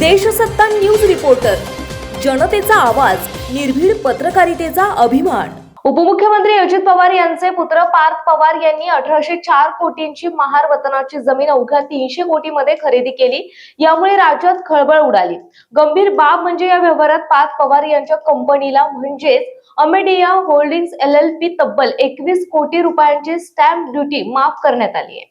Deshsatta news reporter. जनतेचा आवाज निर्भीड पत्रकारितेचा अभिमान. उपमुख्यमंत्री अजित पवार यांचे पुत्र पार्थ पवार यांनी अठराशे चार कोटींची महार वतनाची जमीन अवघ्या तीनशे कोटीमध्ये खरेदी केली. यामुळे राज्यात खळबळ उडाली. गंभीर बाब म्हणजे या व्यवहारात पार्थ पवार यांच्या कंपनीला म्हणजेच Amadea holdings L L P तब्बल एकवीस कोटी रुपयांची स्टॅम्प ड्युटी माफ करण्यात आली आहे.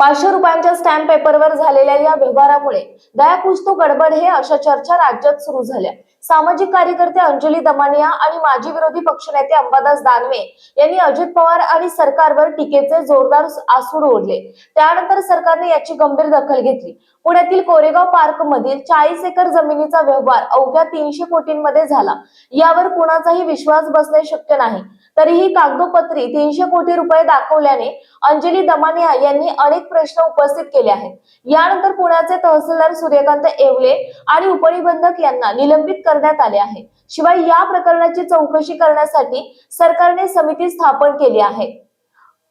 पाचशे रुपयांच्या स्टॅम्प पेपरवर झालेल्या या व्यवहारामुळे दया कुछ तो गडबड हे अशा चर्चा राज्यात सुरू झाल्या. सामाजिक कार्यकर्ते अंजली दमानिया आणि माजी विरोधी पक्षनेते अंबादास दानवे यांनी अजित पवार आणि सरकारवर टीकेचे जोरदार आसूड ओढले. त्यानंतर सरकारने याची गंभीर दखल घेतली. पुण्यातील कोरेगाव पार्क मधील चाळीस एकर जमिनीचा व्यवहार अवघ्या तीनशे कोटींमध्ये झाला. यावर कुणाचाही विश्वास बसणे शक्य नाही. तरीही कागदोपत्री तीनशे कोटी रुपये दाखवल्याने अंजली दमानिया यांनी अनेक प्रश्न उपस्थित केले आहेत. यानंतर पुण्याचे तहसीलदार सूर्यकांत येवले आणि उपनिबंधक यांना निलंबित करण्यात आले आहे. शिवाय या प्रकरणाची चौकशी करण्यासाठी सरकारने समिती स्थापन केली आहे.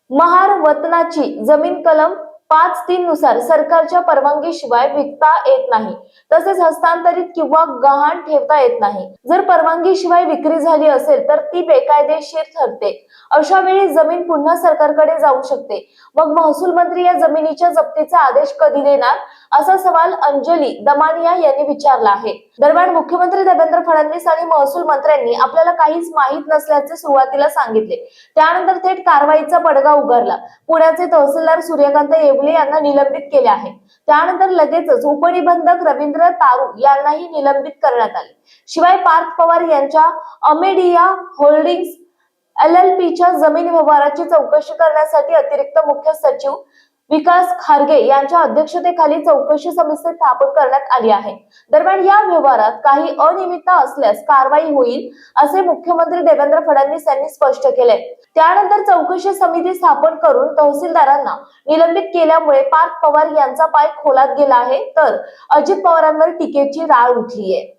महार वतनाची जमीन कलम पाच तीन नुसार सरकारच्या परवानगीशिवाय विकता येत नाही. तसेच हस्तांतरित किंवा गहाण ठेवता येत नाही. जर परवानगीशिवाय विक्री झाली असेल तर ती बेकायदेशीर ठरते. अशा वेळी जमीन पुन्हा सरकारकडे जाऊ शकते. मग महसूल मंत्री या जमिनीच्या जप्तीचा आदेश कधी देणार? असा सवाल अंजली दमानिया यांनी विचारला आहे. दरम्यान मुख्यमंत्री देवेंद्र फडणवीस आणि महसूल मंत्र्यांनी आपल्याला काहीच माहीत नसल्याचे सुरुवातीला सांगितले. त्यानंतर थेट कारवाईचा पडगा उगारला. पुण्याचे तहसीलदार सूर्यकांत येवले यांना निलंबित केले आहे. त्यानंतर लगेचच उपनिबंधक रवींद्र तारू यांनाही निलंबित करण्यात आले. शिवाय पार्थ पवार यांच्या अमेडिया होल्डिंग्स एल एल पीच्या जमीन व्यवहाराची चौकशी करण्यासाठी अतिरिक्त मुख्य सचिव विकास खारगे यांच्या अध्यक्षतेखाली चौकशी समिती स्थापन करण्यात आली आहे. दरम्यान या व्यवहारात काही अनियमितता असल्यास कारवाई होईल असे मुख्यमंत्री देवेंद्र फडणवीस यांनी स्पष्ट केले. त्यानंतर चौकशी समिती स्थापन करून तहसीलदारांना निलंबित केल्यामुळे पार्थ पवार यांचा पाय खोलात गेला आहे. तर अजित पवारांवर टीकेची राळ उठली आहे